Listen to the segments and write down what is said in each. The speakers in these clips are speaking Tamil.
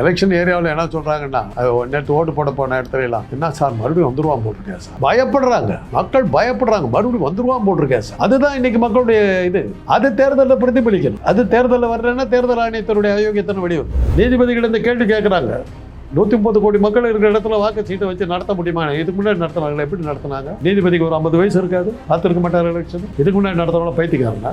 எலெக்ஷன் ஏரியாவில் என்ன சொல்றாங்கன்னா நேற்று ஓட்டு போட போன இடத்துல எல்லாம் என்ன சார் மறுபடியும் வந்துருவான் போட்டிருக்கேன் சார் பயப்படுறாங்க. மக்கள் பயப்படுறாங்க. மறுபடியும் வந்துருவான் போட்டிருக்கேன் சார் அதுதான் இன்னைக்கு மக்களுடைய இது. அது தேர்தலில் பிரதிபலிக்கணும். அது தேர்தலில் வரலன்னா தேர்தல் ஆணையத்தினுடைய அயோக்கியத்தன வடிவம் நீதிபதிகள் இந்த கேள்வி கேட்குறாங்க நூற்றி முப்பது கோடி மக்கள் இருக்கிற இடத்துல வாக்கு சீட்டை வச்சு நடத்த முடியுமா? இதுக்கு முன்னாடி நடத்தினாங்களா எப்படி நடத்தினாங்க? நீதிபதிக்கு ஒரு ஐம்பது வயசு இருக்காது. பார்த்துருக்க மாட்டார் எலெக்ஷன். இதுக்கு முன்னாடி நடத்தவங்கள பைத்திக்காரங்க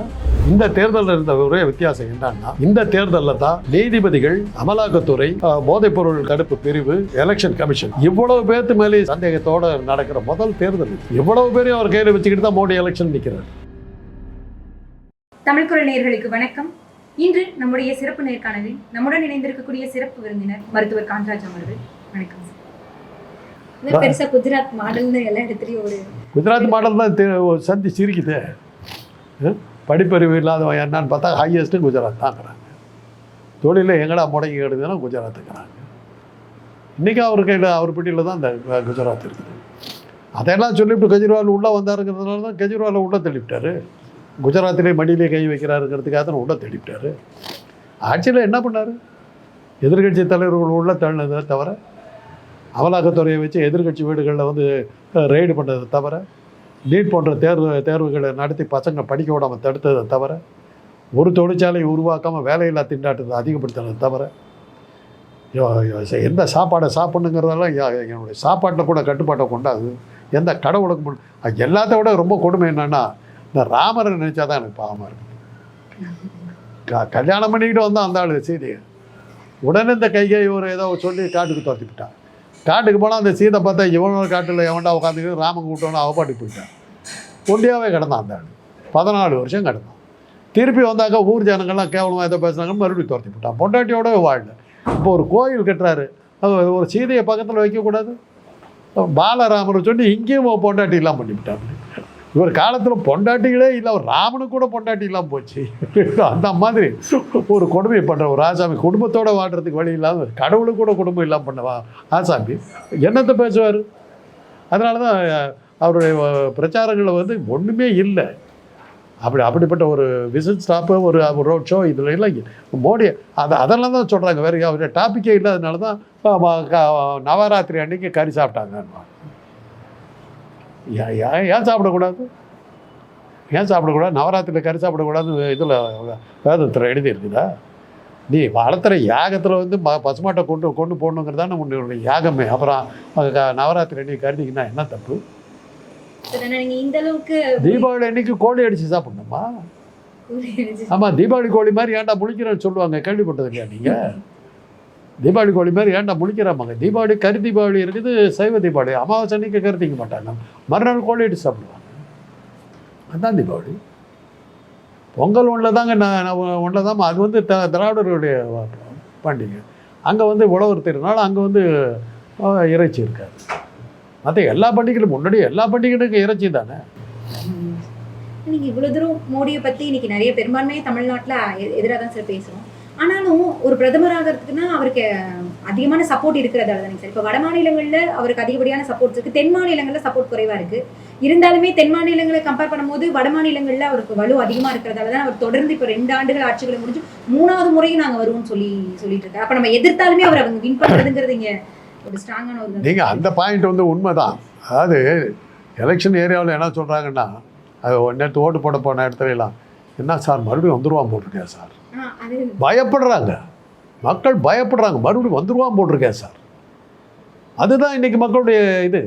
இந்த தேர்தலில் இருந்த ஒரே வித்தியாசம் என்னன்னா இந்த தேர்தலில் தான் நீதிபதிகள் அமலாக்கத்துறை போதைப் போதைப்பொருள் தடுப்பு பிரிவு எலெக்ஷன் கமிஷன் இவ்வளவு பேர்த்து மேலே சந்தேகத்தோட நடக்கிற முதல் தேர்தல் இவ்வளவு பேரையும் அவர் கையில் வச்சுக்கிட்டு தான் மோடி எலெக்ஷன் நிற்கிறார் தமிழ்குரல் நேர்களுக்கு வணக்கம். இன்று நம்முடைய சிறப்பு நேர்காணலில் நம்முடன் இணைந்திருக்கக்கூடிய சிறப்பு விருந்தினர் மருத்துவர் காந்தராஜ் அவர்கள். வணக்கம் சார். இன்னும் பெருசா குஜராத் மாடல்னு எல்லா இடத்துலயும் ஒரு குஜராத் மாடல் தான் சந்தி சிரிக்குது. படிப்பறிவு இல்லாதவன் என்னன்னு பார்த்தா ஹையஸ்ட்டு குஜராத் தாங்கிறாங்க. தொழிலில் எங்கடா முடங்கி கிடக்குதுன்னா குஜராத்துங்கிறாங்க. இன்றைக்கி அவர் கையில் அவர் பிடியில் தான் இந்த குஜராத் இருக்குது. அதையெல்லாம் சொல்லிவிட்டு கெஜ்ரிவால் உள்ளே வந்தாருங்கிறதுனால தான் கெஜ்ரிவாலை உள்ளே தள்ளிவிட்டாரு. குஜராத்திலே மடியிலே கை வைக்கிறாருங்கிறதுக்காக தான் உள்ள தேடிவிட்டார். ஆட்சியில் என்ன பண்ணார்? எதிர்கட்சி தலைவர்கள் உள்ள தள்ளினதை தவிர அமலாக்கத்துறையை வச்சு எதிர்க்கட்சி வீடுகளில் வந்து ரெய்டு பண்ணதை தவிர நீட் போன்ற தேர்வு தேர்வுகளை நடத்தி பசங்க படிக்க விடாமல் தடுத்ததை தவிர ஒரு தொழிற்சாலையை உருவாக்காமல் வேலையில்லா திண்டாட்டத்தை அதிகப்படுத்தினதை தவிர எந்த சாப்பாடை சாப்பிட்ணுங்கிறதெல்லாம் என்னுடைய சாப்பாட்டில் கூட கட்டுப்பாட்டை கொண்டாது. எந்த கடவுளுக்கு அது எல்லாத்த விட ரொம்ப கொடுமை என்னென்னா இந்த ராமரை நினச்சா தான் எனக்கு பாவமாக இருக்குது க கல்யாணம் பண்ணிக்கிட்டு வந்தால் அந்த ஆளு சீதையை. உடனே இந்த கைகை ஒரு ஏதோ சொல்லி காட்டுக்கு துரத்தி விட்டான். காட்டுக்கு போனால் அந்த சீதை பார்த்தா இவனோட காட்டில் எவன்டா உட்காந்துக்கிட்டு ராமன் கூப்பிட்டோன்னு அவ பாட்டுக்கு போயிட்டான். ஒண்டியாவே கிடந்தான் அந்த ஆள். பதினாலு வருஷம் கிடந்தான். திருப்பி வந்தாக்கா ஊர் ஜனங்கள்லாம் கேவலமாக ஏதோ பேசுனாங்க மறுபடியும் துரத்தி விட்டான். பொண்டாட்டியோட வாழல. இப்போ ஒரு கோயில் கட்டுறாரு. அது ஒரு சீதையை பக்கத்தில் வைக்கக்கூடாது? பாலராமர் சொல்லி இங்கேயும் பொண்டாட்டி இல்லாமல் பண்ணிவிட்டாங்க இவர் காலத்தில் பொண்டாட்டிகளே இல்லை ஒரு ராமனுக்கு கூட பொண்டாட்டி இல்லாமல் போச்சு. அந்த மாதிரி ஒரு கொடுமை பண்ணுற ஒரு ஆசாமி குடும்பத்தோடு வாழ்றதுக்கு வழி இல்லாமல் கடவுளுக்கு கூட குடும்பம் இல்லாமல் பண்ணவா? ஆசாமி என்னத்தை பேசுவார்? அதனால தான் அவருடைய பிரச்சாரங்களில் வந்து ஒன்றுமே இல்லை. அப்படி அப்படிப்பட்ட ஒரு விசிட் ஸ்டாப்பு ஒரு ரோட் ஷோ இதில் இல்லை மோடி அதை அதெல்லாம் தான் சொல்கிறாங்க வேறு அவருடைய டாப்பிக்கே இல்லாதனால தான் நவராத்திரி அன்னைக்கு கறி சாப்பிட்டாங்க ஏன் சாப்பிடக்கூடாது? ஏன் சாப்பிடக்கூடாது? நவராத்திரியில் கறி சாப்பிடக்கூடாதுன்னு இதில் வேதத்தில் எழுதி இருக்குதா நீ வளர்த்துற யாகத்தில் வந்து ம பசுமாட்டை கொண்டு கொண்டு போடணுங்கிறது தான் உன்னுடைய யாகமே. அப்புறம் நவராத்திரி அன்னைக்கு கருதிங்கன்னா என்ன தப்பு? தீபாவளி அன்னைக்கு கோழி அடித்து சாப்பிடணுமா? ஆமாம் தீபாவளி கோழி மாதிரி ஏன்டா முழிக்கிறேன்னு சொல்லுவாங்க கேள்விப்பட்டது இல்லையா நீங்கள் தீபாவளி கோழி மாதிரி ஏன்டா முழிக்கிறாமாங்க? தீபாவளி கறி தீபாவளி இருக்குது சைவ தீபாவளி. அமாவாசை அன்னைக்கு கருத்திக்க மாட்டாங்க. மறுநாள் கோழி சாப்பிடுவாங்க. அதுதான் தீபாவளி. பொங்கல் ஒன்றில் தாங்க நான் ஒன்றில் தான் அது வந்து த திராவிடர்களுடைய பண்டிகை. அங்கே வந்து உழவர் திருநாள் அங்கே வந்து இறைச்சி இருக்காது. மற்ற எல்லா பண்டிகைகளும் முன்னாடி எல்லா பண்டிகைகளுக்கும் இறைச்சி தானே? இன்னைக்கு இவ்வளோ தூரம் மோடியை பற்றி இன்னைக்கு நிறைய பெரும்பான்மையை தமிழ்நாட்டில் எதிராக தான் சார் பேசுகிறோம் ஆனாலும் ஒரு பிரதமராக ஆகிறதுக்குன்னா அவருக்கு அதிகமான சப்போர்ட் இருக்கிறதால தானே சார். இப்போ வட மாநிலங்களில் அவருக்கு அதிகப்படியான சப்போர்ட் இருக்குது தென் மாநிலங்களில் சப்போர்ட் குறைவாக இருக்குது இருந்தாலுமே தென் மாநிலங்களை கம்பேர் பண்ணும்போது வட மாநிலங்களில் அவருக்கு வலு அதிகமாக இருக்கிறதால தான் அவர் தொடர்ந்து இப்போ ரெண்டு ஆண்டுகள் ஆட்சிகளை முடிஞ்சு மூணாவது முறையும் நாங்கள் வருவோம்னு சொல்லி சொல்லிட்டு இருக்காரு. அப்போ நம்ம எதிர்த்தாலுமே அவர் அவங்க வின் பண்ணுறதுங்கிறது இங்கே ஒரு ஸ்ட்ராங்கான ஒரு நீங்கள் அந்த பாயிண்ட் வந்து உண்மைதான். அதாவது எலெக்ஷன் ஏரியாவில் என்ன சொல்கிறாங்கன்னா அது நேற்று ஓட்டு போட போன இடத்துல எல்லாம் என்ன சார் மறுபடியும் வந்துடுவான் போட்டிருக்கேன் சார்? பயப்படுறாங்க. மக்கள் பயப்படுறாங்க. மறுபடியும் வந்துருவான் போட்டிருக்கேன் சார். அதுதான் இன்னைக்கு மக்களுடைய இது.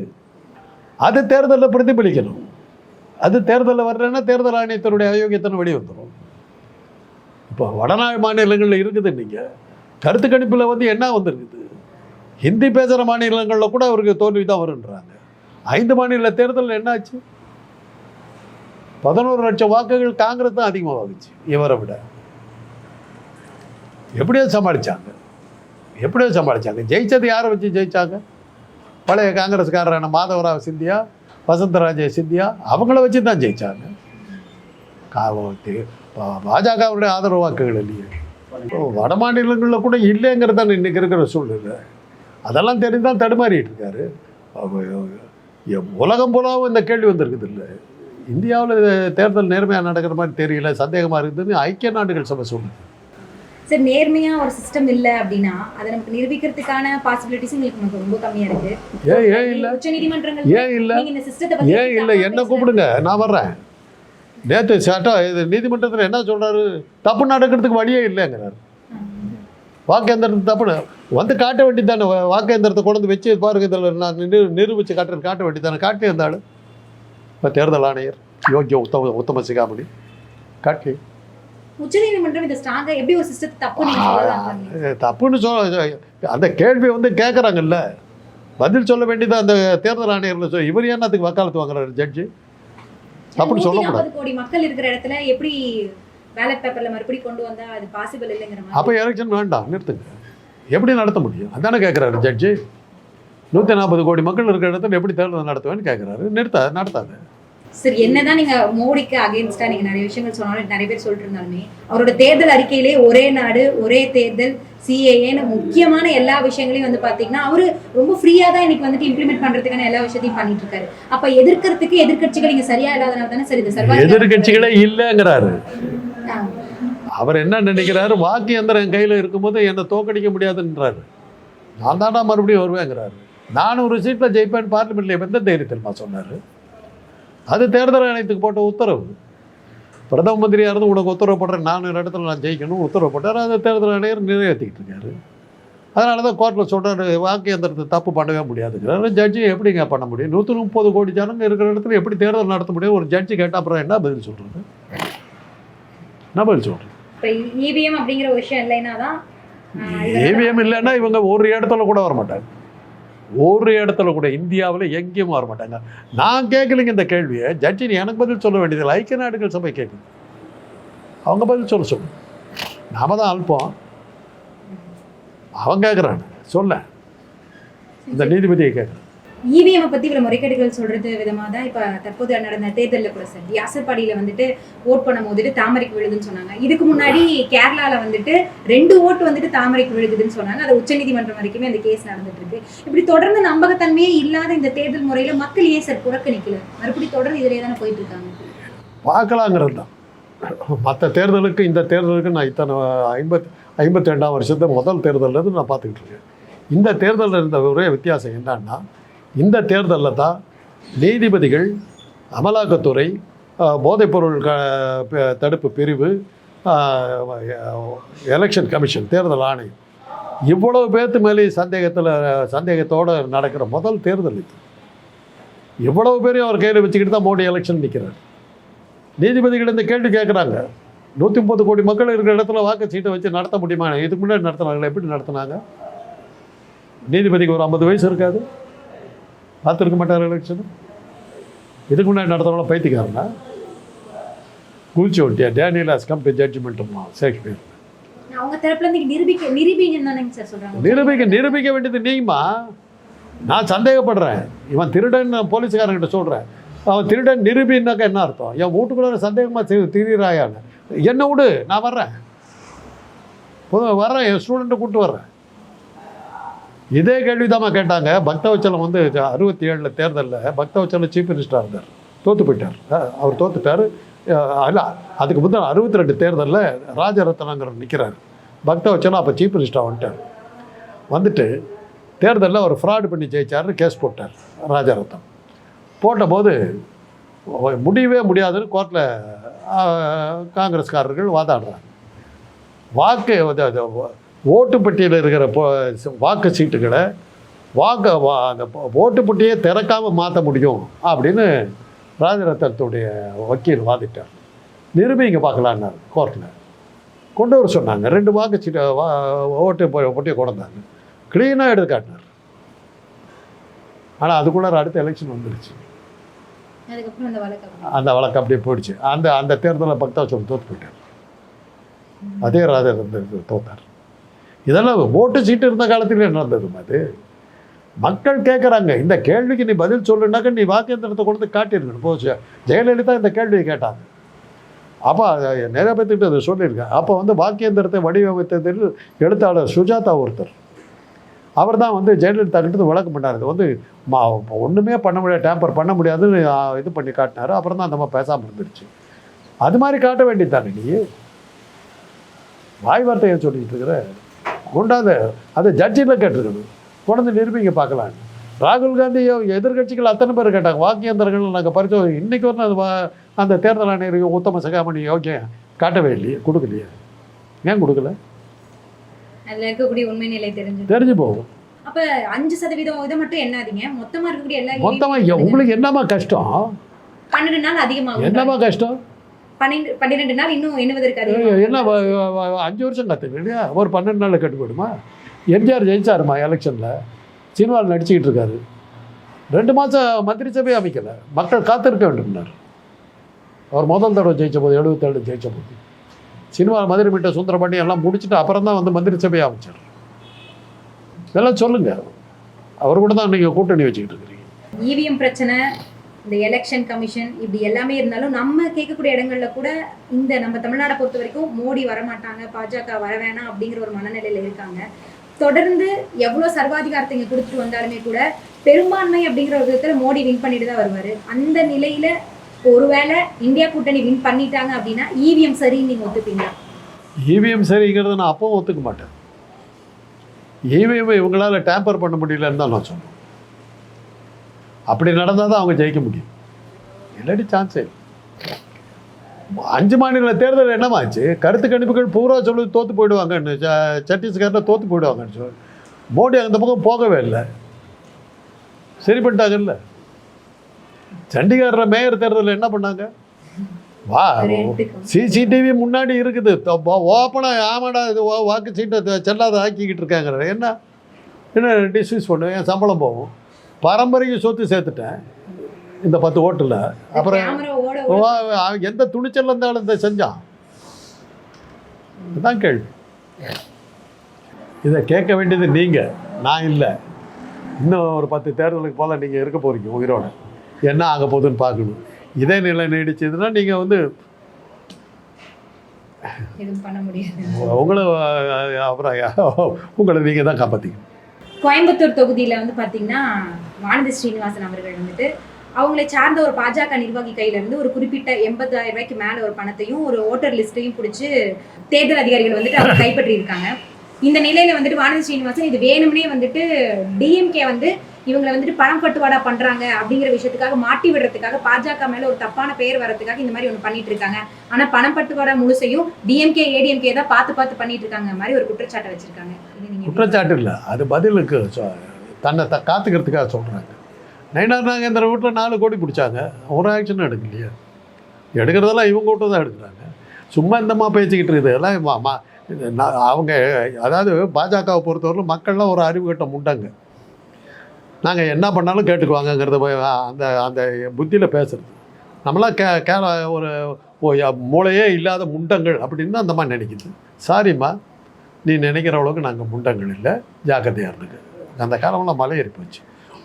அது தேர்தலில் பிரதிபலிக்கணும். அது தேர்தலில் வரலன்னா தேர்தல் ஆணையத்தினுடைய அயோக்கியத்தனை வெளியே வந்துடும் இப்போ வடநாடு மாநிலங்களில் இருக்குது நீங்கள் கருத்து கணிப்பில் வந்து என்ன வந்திருக்குது? ஹிந்தி பேசுகிற மாநிலங்களில் கூட அவருக்கு தோல்வி தான் வருன்றாங்க ஐந்து மாநில தேர்தலில் என்னாச்சு? பதினோரு லட்சம் வாக்குகள் காங்கிரஸ் தான் அதிகமாக வாங்குச்சு இவரை விட. எப்படியோ சமாளிச்சாங்க. எப்படியோ சமாளிச்சாங்க. ஜெயிச்சது யாரை வச்சு ஜெயித்தாங்க பழைய காங்கிரஸ்காரரான மாதவராவ் சிந்தியா வசந்தராஜ சிந்தியா அவங்கள வச்சு தான் ஜெயித்தாங்க பாஜகவுடைய ஆதரவு வாக்குகள் இல்லையே வட மாநிலங்களில் கூட இல்லைங்கிறது தான் இன்றைக்கி இருக்கிற சூழ்நிலை. அதெல்லாம் தெரிஞ்சு தடுமாறிட்டு இருக்காரு. எ- உலகம் போலாவும் இந்த கேள்வி வந்திருக்குது இல்லை. இந்தியாவில் தேர்தல் நேர்மையாக நடக்கிற மாதிரி தெரியல சந்தேகமாக இருக்குதுன்னு ஐக்கிய நாடுகள் சபை சொல்லுது. சார் நேர்மையா ஒரு சிஸ்டம் இல்ல அப்படின்னா அதை நமக்கு நிரூபிக்கிறதுக்கான பாசிபிலிட்டிஸ் உங்களுக்கு நமக்கு ரொம்ப கம்மியா இருக்கு. ஏன் ஏன் இல்லை? உச்ச நீதிமன்றங்கள் ஏன் இல்லை? இந்த சிஸ்டத்தை ஏன் இல்லை? என்ன கூப்பிடுங்க? நான் வர்றேன். நேற்று சட்டம் இது நீதிமன்றத்தில் என்ன சொல்றாரு? தப்பு நடக்கிறதுக்கு வழியே இல்லைங்கிறாரு. வாக்கேந்திரத்து தப்புன்னு வந்து காட்ட வேண்டியது தானே வாக்கேந்திரத்தை கொண்டு வச்சு பாருங்க இதில் நான் நிரு நிரூபித்து காட்டுறது காட்ட வேண்டியது தானே காட்டி இருந்தாலும் இப்போ தேர்தல் ஆணையர் யோக்கிய உத்தம உத்தம சிகாமணி காட்டி உச்ச நீதிமன்றம் இந்த ஸ்ட்ராங்கா எப்படி ஒரு சிஸ்டத்தை தப்பு தப்புன்னு சொல்ல அந்த கேள்வி வந்து கேட்குறாங்கல்ல பதில் சொல்ல வேண்டியது அந்த தேர்தல் ஆணையர்ல சொல் இவர் ஏன் அதுக்கு வக்காலத்து வாங்குறாரு ஜட்ஜி தப்புன்னு சொல்லக்கூடாது. 140 கோடி மக்கள் இருக்கிற இடத்துல எப்படி பேலட் பேப்பர்ல மறுபடியும் கொண்டு வந்தா அது பாசிபிள் இல்லைங்கிற அப்போ எலெக்ஷன் வேண்டாம் நிறுத்துங்க. எப்படி நடத்த முடியும்? அதானே கேட்குறாரு ஜட்ஜி நூற்றி நாற்பது கோடி மக்கள் இருக்கிற இடத்துல எப்படி தேர்தல் நடத்துவேன்னு கேட்குறாரு நிறுத்த நடத்தாது. சரி என்னதான் நீங்க மோடிக்கு அகைன்ஸ்டா நீங்க நிறைய விஷயங்கள் சொன்னாலும் நிறைய பேர் சொல்லிட்டு இருந்தாலுமே அவரோட தேர்தல் அறிக்கையிலே ஒரே நாடு ஒரே தேர்தல் சிஏஏன்னு முக்கியமான எல்லா விஷயங்களையும் வந்து பாத்தீங்கன்னா அவரு ரொம்ப ஃப்ரீயா தான் இன்னைக்கு வந்துட்டு இம்ப்ளிமெண்ட் பண்றதுக்கான எல்லா விஷயத்தையும் பண்ணிட்டு இருக்காரு அப்ப எதிர்க்கிறதுக்கு எதிர்க்கட்சிகள் இங்க சரியா இல்லாதனால தானே சரி இது சர்வாதிகார- எதிர்கட்சிகளே இல்லைங்கிறாரு. அவர் என்ன நினைக்கிறாரு? வாக்கு எந்திரம் கையில் இருக்கும்போது என்னை தோக்கடிக்க முடியாதுன்றாரு. நான் தாண்டா மறுபடியும் வருவேங்கிறாரு. நானூறு சீட்டில் ஜெயிப்பேன் பார்லிமெண்ட்ல எந்த தைரியத்தில் சொன்னார்? அது தேர்தல் ஆணையத்துக்கு போட்ட உத்தரவு பிரதம மந்திரியாக இருந்து உனக்கு உத்தரவு போடுறேன் நானூறு இடத்துல நான் ஜெயிக்கணும் உத்தரவு போட்டார் அதை தேர்தல் ஆணையர் நிறைவேற்றிக்கிட்டு இருக்காரு அதனால தான் கோர்ட்டில் சொல்கிறாரு வாக்கு எந்திரத்தை தப்பு பண்ணவே முடியாதுங்கிறாரு ஜட்ஜி எப்படிங்க பண்ண முடியும் நூற்றி முப்பது கோடி ஜனங்க இருக்கிற இடத்துல எப்படி தேர்தல் நடத்த முடியும் ஒரு ஜட்ஜி கேட்டால் அப்புறம் என்ன பதில் சொல்கிறது என்ன பதில் சொல்கிறது இபிஎம் இவிஎம் அப்படிங்கிற விஷயம் இல்லைன்னா தான் ஆ, இல்லைன்னா இவங்க ஒரு இடத்துல கூட வர மாட்டாங்க ஒரு இடத்துல கூட இந்தியாவில் எங்கேயும் வர மாட்டாங்க. நான் கேட்கலைங்க இந்த கேள்வியை. ஜட்ஜி எனக்கு பதில் சொல்ல வேண்டியதில்லை ஐக்கிய நாடுகள் சபை கேட்குது அவங்க பதில் சொல்ல சொல்லு. நாம தான் அல்பம். அவன் கேட்குறான் சொல்ல இந்த நீதிபதியை கேட்குறேன் இவிஎம் பத்தி இவ்வளவு முறைகேடுகள் சொல்றது விதமா தான் இப்ப தற்போது நடந்த தேர்தலில் கூட சார். வியாசர்பாடியில வந்துட்டு ஓட் பண்ணும் போதுட்டு தாமரைக்கு விழுதுன்னு சொன்னாங்க. இதுக்கு முன்னாடி கேரளால வந்துட்டு ரெண்டு ஓட்டு வந்துட்டு தாமரைக்கு விழுதுன்னு சொன்னாங்க. அது உச்சநீதிமன்றம் வரைக்குமே அந்த கேஸ் நடந்துட்டு இருக்கு இப்படி தொடர்ந்து நம்பகத்தன்மையே இல்லாத இந்த தேர்தல் முறையில மக்கள் ஏன் சார் புறக்கணிக்கல மறுபடியும் தொடர்ந்து இதிலே தானே போயிட்டு இருக்காங்க பார்க்கலாங்கிறது தான். மற்ற தேர்தலுக்கு இந்த தேர்தலுக்கு நான் இத்தனை ஐம்பத் ஐம்பத்தி ரெண்டாம் வருஷத்தை முதல் தேர்தலில் நான் பார்த்துக்கிட்டு இருக்கேன். இந்த தேர்தலில் இருந்த ஒரே வித்தியாசம் என்னன்னா இந்த தேர்தலில் தான் நீதிபதிகள் அமலாக்கத்துறை போதைப்பொருள் க தடுப்பு பிரிவு எலெக்ஷன் கமிஷன் தேர்தல் ஆணையம். இவ்வளவு பேர்த்து மேலே சந்தேகத்தில் சந்தேகத்தோடு நடக்கிற முதல் தேர்தல் இது. இவ்வளவு பேரையும் அவர் கையில் வச்சுக்கிட்டு தான் மோடி எலெக்ஷன் நிற்கிறார் நீதிபதிகள் இந்த கேள்வி கேட்குறாங்க. நூற்றி முப்பது கோடி மக்கள் இருக்கிற இடத்துல வாக்கு சீட்டை வச்சு நடத்த முடியுமா? இதுக்கு முன்னாடி நடத்துனாங்களா? எப்படி நடத்துனாங்க? நீதிபதிக்கு ஒரு ஐம்பது வயசு இருக்காது. பார்த்துருக்க மாட்டார் எலெக்ஷன் இதுக்கு முன்னாடி நடத்துறவங்கள பைத்தியக்காரனா கூச்சி ஒட்டியா டேனியல் ஹாஸ் கம் டு ஜட்ஜ்மெண்ட்மா ஷேக்ஸ்பியர் நிரூபிக்க நிரூபிக்க வேண்டியது நீமா நான் சந்தேகப்படுறேன். இவன் திருடன் போலீஸ்காரங்கிட்ட சொல்கிறேன் அவன் திருடன் நிரூபின்னாக்கா என்ன அர்த்தம்? என் வீட்டுக்குள்ள சந்தேகமாக திரியிறாயான்னு என்ன? விடு நான் வர்றேன். வர்றேன் என் ஸ்டூடெண்ட்டை கூப்பிட்டு வர்றேன். இதே கேள்வி கேட்டாங்க. பக்தவச்சலம் வந்து அறுபத்தி ஏழில் தேர்தலில் பக்தவச்சலம் சீஃப் மினிஸ்டராக இருந்தார். தோற்று போயிட்டார். அவர் தோத்துட்டார். அல்ல அதுக்கு முந்தின அறுபத்தி ரெண்டு தேர்தலில் ராஜரத்னங்கிற நிற்கிறார் பக்தவச்சலம் அப்போ சீஃப் மினிஸ்டராக வந்துட்டார். வந்துட்டு தேர்தலில் அவர் ஃப்ராடு பண்ணி ஜெயிச்சாருன்னு கேஸ் போட்டார் ராஜரத்னம். போட்டபோது முடியவே முடியாதுன்னு கோர்ட்டில் காங்கிரஸ்காரர்கள் வாதாடுறாங்க. வாக்கு ஓட்டுப்பட்டியில் இருக்கிற பொ- வாக்கு சீட்டுகளை வாக்கு வா- அந்த ஓட்டுப்பட்டியே திறக்காமல் மாற்ற முடியும் அப்படின்னு ராஜரத்னத்துடைய வக்கீல் வாதிட்டார். நிரூபிங்க பார்க்கலான்னாரு கோர்ட்டில் கொண்டு வர சொன்னாங்க ரெண்டு வாக்கு சீட்டை வா ஓட்டு பொட்டியை கொண்டாங்க க்ளீனாக எடுத்து காட்டினார். ஆனால் அதுக்குள்ளார அடுத்த எலெக்ஷன் அதுக்கப்புறம் அந்த வழக்கு அப்படி. அந்த வழக்கு அப்படியே போயிடுச்சு. அந்த அந்த தேர்தலில் பக்தாச்சலம் தோற்று போயிட்டார். அதே ராஜர் தோத்தார். இதெல்லாம் ஓட்டு சீட்டு இருந்த காலத்திலே நடந்தது அது மக்கள் கேட்குறாங்க இந்த கேள்விக்கு நீ பதில் சொல்லுனாக்க நீ வாக்கியந்திரத்தை கொடுத்து காட்டியிருக்கணும் போச்சு ஜெயலலிதா இந்த கேள்வியை கேட்டாங்க அப்போ நிறைய பேர்த்துக்கிட்ட அதை சொல்லியிருக்கேன் அப்போ வந்து வாக்கியந்திரத்தை வடிவமைத்ததில் எழுத்தாளர் சுஜாதா ஒருத்தர். அவர் தான் வந்து ஜெயலலிதா கிட்ட விளக்கம் பண்ணார். இது வந்து மா ஒன்றுமே பண்ண முடியாது டேம்பர் பண்ண முடியாதுன்னு இது பண்ணி காட்டினாரு. அப்புறம் தான் அந்த மாதிரி பேசாமல் இருந்துருச்சு. அது மாதிரி காட்ட வேண்டியதானே நீ? வாய் வார்த்தையை சொல்லிட்டு இருக்கிற. கொண்டாந்து அதை ஜட்ஜில் கேட்டிருக்கணும். கொண்டாந்து நிரூபிங்க பார்க்கலாம். ராகுல் காந்தி எதிர்கட்சிகள் அத்தனை பேர் கேட்டாங்க. வாக்கியந்திரங்கள் நாங்கள் பரிசோதனை இன்னைக்கு வரணும் அது அந்த தேர்தல் ஆணையர் உத்தம சகாமணி யோக்கியம் காட்டவே இல்லையே கொடுக்கலையே. ஏன் கொடுக்கல? அதுல இருக்கக்கூடிய உண்மை நிலை தெரிஞ்சு தெரிஞ்சு போகும். அப்ப அஞ்சு சதவீதம் இதை மட்டும் என்னாதீங்க மொத்தமா இருக்கக்கூடிய எல்லா மொத்தமாக உங்களுக்கு என்னம்மா கஷ்டம்? பன்னெண்டு நாள் அதிகமாகும். என்னம்மா கஷ்டம்? பன்னிரெண்டு நாள் இன்னும் எண்ணுவதற்கு அதிகமாகும் என்ன அஞ்சு வருஷம் இல்லையா? ஒரு பன்னெண்டு நாளில் கட்டு போயிடுமா? எம்ஜிஆர் ஜெயிச்சாருமா எலெக்ஷனில்? சினிமாவில் நடிச்சுக்கிட்டு இருக்காரு. ரெண்டு மாதம் மந்திரி சபை அமைக்கலை. மக்கள் காத்திருக்க வேண்டும்னார். அவர் முதல் தடவை ஜெயிச்ச போது எழுபத்தேழு ஜெயிச்ச போது. சினிமா மதுரை மீட்ட சுந்தரபாண்டி எல்லாம் முடிச்சுட்டு அப்புறம் தான் வந்து மந்திரி சபையை அமைச்சார். இதெல்லாம் சொல்லுங்க. அவர் கூட தான் நீங்கள் கூட்டணி வச்சுக்கிட்டு இருக்கிறீங்க. இவிஎம் பிரச்சனை இந்த எலெக்ஷன் கமிஷன் இப்படி எல்லாமே இருந்தாலும் நம்ம கேட்கக்கூடிய இடங்கள்ல கூட இந்த நம்ம தமிழ்நாடை பொறுத்த வரைக்கும் மோடி வரமாட்டாங்க பாஜக வர வேணாம் அப்படிங்கிற ஒரு மனநிலையில இருக்காங்க. தொடர்ந்து எவ்வளவு சர்வாதிகாரத்தை இங்க கொடுத்துட்டு வந்தாலுமே கூட பெரும்பான்மை அப்படிங்கிற ஒரு விதத்துல மோடி வின் பண்ணிட்டு தான் வருவாரு. அந்த நிலையில ஒருவேளை இந்தியா கூட்டணி வின் பண்ணிட்டாங்க அப்படின்னா இவிஎம் சரின்னு நீங்க ஒத்துப்பீங்களா? இவிஎம் சரிங்கிறத நான் அப்பவும் ஒத்துக்க மாட்டேன். இவிஎம் இவங்களால டேம்பர் பண்ண முடியலன்னு தான் நான் சொன்னேன் அப்படி நடந்தால் தான் அவங்க ஜெயிக்க முடியும். இல்லாட்டி சான்ஸே. அஞ்சு மாநில தேர்தல் என்னமாச்சு கருத்து கணிப்புகள் பூரா சொல்லி தோத்து போயிடுவாங்கன்னு சத்தீஸ்கரில் தோத்து போயிடுவாங்கன்னு சொல்லி. மோடி அந்த பக்கம் போகவே இல்லை. சரி பண்ணிட்டாங்கல்ல சண்டிகரில் மேயர் தேர்தலில் என்ன பண்ணாங்க? வா. சிசிடிவி முன்னாடி இருக்குது. ஓப்பனாக ஆமாடா இது வாக்கு சீட்டை செல்லாத ஆக்கிக்கிட்டு இருக்காங்க என்ன? என்ன டிஸ்மிஸ் பண்ணுவேன் என் சம்பளம் போகும்? பரம்பரைக்கு சொத்து சேர்த்துட்டேன். இந்த பத்து ஓட்டில். அப்புறம் எந்த துணிச்சல் இருந்தாலும் இதை செஞ்சான். இதுதான் கேள்வி. இதை கேட்க வேண்டியது நீங்கள் நான் இல்லை. இன்னும் ஒரு பத்து தேர்தலுக்கு போல நீங்கள் இருக்க போகிறீங்க உயிரோட. என்ன ஆக போகுதுன்னு பார்க்கணும். இதே நிலை நீடிச்சதுன்னா நீங்கள் வந்து உங்களை அப்புறம் உங்களை நீங்கள் தான் காப்பாற்றிக்கணும் கோயம்புத்தூர் தொகுதியில வந்து பாத்தீங்கன்னா வானதி ஸ்ரீனிவாசன் அவர்கள் வந்துட்டு அவங்களை சார்ந்த ஒரு பாஜக நிர்வாகி கையில இருந்து ஒரு குறிப்பிட்ட எண்பதாயிரம் ரூபாய்க்கு மேல ஒரு பணத்தையும் ஒரு ஓட்டர் லிஸ்ட்டையும் பிடிச்சி தேர்தல் அதிகாரிகள் வந்துட்டு அவங்க கைப்பற்றி இருக்காங்க இந்த நிலையில வந்துட்டு வானதி ஸ்ரீனிவாசன் இது வேணும்னே வந்துட்டு டிஎம்கே வந்து இவங்களை வந்துட்டு பணம் பட்டுவாடா பண்றாங்க அப்படிங்கிற விஷயத்துக்காக மாட்டி விடுறதுக்காக பாஜக மேல ஒரு தப்பான பெயர் வரதுக்காக இந்த மாதிரி ஒன்று பண்ணிட்டு இருக்காங்க. ஆனா பணம் பட்டுவாடா முழுசையும் டிஎம்கே ஏடிஎம்கே தான் பார்த்து பார்த்து பண்ணிட்டு இருக்காங்க மாதிரி ஒரு குற்றச்சாட்டை வச்சிருக்காங்க. குற்றச்சாட்டு இல்லை. அது பதிலுக்கு தன்னை த காத்துக்கிறதுக்காக சொல்கிறாங்க நயினார் நாகேந்திர வீட்டில் நாலு கோடி பிடிச்சாங்க. ஒரு ஆக்ஷனும் எடுக்கலையா. எடுக்கிறதெல்லாம் இவங்க வீட்டு தான் எடுக்கிறாங்க. சும்மா இந்தமா பேசிக்கிட்டு இருக்குது. எல்லாம் நான் அவங்க அதாவது பாஜகவை பொறுத்தவரையிலும் மக்கள்லாம் ஒரு அறிவு கட்டம் உண்டாங்க நாங்கள் என்ன பண்ணாலும் கேட்டுக்குவாங்கங்கிறத போய் அந்த அந்த புத்தியில் பேசுறது. நம்மளாம் கே கே ஒரு மூளையே இல்லாத முண்டங்கள் அப்படின்னு தான் அந்த மாதிரி நினைக்குது. சாரிம்மா நீ நினைக்கிற அளவுக்கு நாங்கள் முண்டங்கள் இல்லை. ஜாக்கிரதையாக இருந்துக்கு. அந்த காலம்லாம் மழை போச்சு